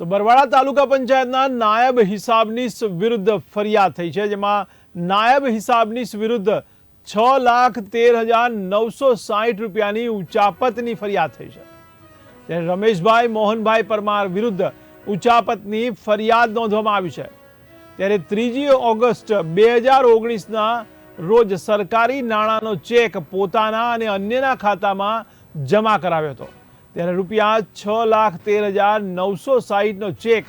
તો બરવાડા તાલુકા પંચાયતના નાયબ હિસાબનીશ વિરુદ્ધ ફરિયાદ થઈ છે, જેમાં નાયબ હિસાબનીશ વિરુદ્ધ છ લાખ તેર હજાર નવસો સાહીઠ રૂપિયાની ઉચાપતની ફરિયાદ થઈ છે. ત્યારે રમેશભાઈ, મોહનભાઈ પરમાર વિરુદ્ધ ઉચાપતની ફરિયાદ નોંધવામાં આવી છે. ત્યારે ત્રીજી ઓગસ્ટ બે હજાર ઓગણીસના રોજ સરકારી નાણાંનો ચેક પોતાના અને અન્યના ખાતામાં જમા કરાવ્યો હતો. ત્યારે રૂપિયા છ લાખ તેર હજાર નવસો સાહીઠનો ચેક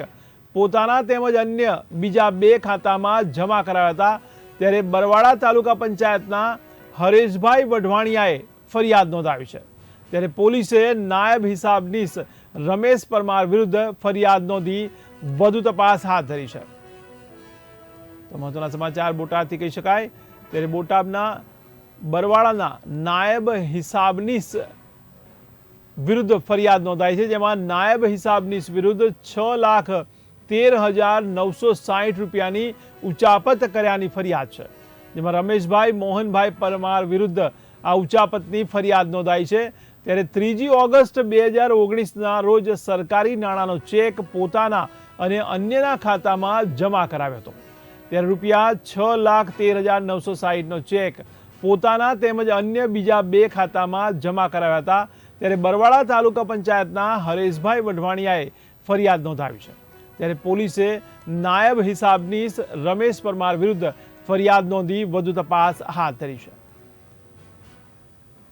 પોતાના તેમજ અન્ય બીજા બે ખાતામાં જમા કરાયા હતા. ત્યારે બરવાડા તાલુકા પંચાયતના હરેશભાઈ વઢવાણિયાએ ફરિયાદ નોંધાવી છે. ત્યારે પોલીસે નાયબ હિસાબનીશ રમેશ પરમાર વિરુદ્ધ ફરિયાદ નોંધી વધુ તપાસ હાથ ધરી છે. તો મહત્વના સમાચાર બોટાદથી કહી શકાય. ત્યારે બોટાદના બરવાડાના નાયબ હિસાબનીશ વિરુદ્ધ ફરિયાદ નોંધાઈ છે, જેમાં નાયબ હિસાબનીશ વિરુદ્ધ છ લાખ તેર હજાર નવસો સાહીઠ રૂપિયાની ઉચાપત કર્યાની ફરિયાદ છે. જેમાં રમેશભાઈ, મોહનભાઈ પરમાર વિરુદ્ધ આ ઉચાપતની ફરિયાદ નોંધાઈ છે. ત્યારે ત્રીજી ઓગસ્ટ બે હજાર ઓગણીસના રોજ સરકારી નાણાંનો ચેક પોતાના અને અન્યના ખાતામાં જમા કરાવ્યો હતો. ત્યારે રૂપિયા છ લાખ તેર હજાર નવસો સાહીઠનો ચેક પોતાના તેમજ અન્ય બીજા બે ખાતામાં જમા કરાવ્યા હતા. ત્યારે બરવાડા તાલુકા પંચાયતના હરેશભાઈ વઢવાણિયાએ ફરિયાદ નોંધાવી છે. ત્યારે પોલીસે નાયબ હિસાબનીશ રમેશ પરમાર વિરુદ્ધ ફરિયાદ નોંધી વધુ તપાસ હાથ ધરી છે.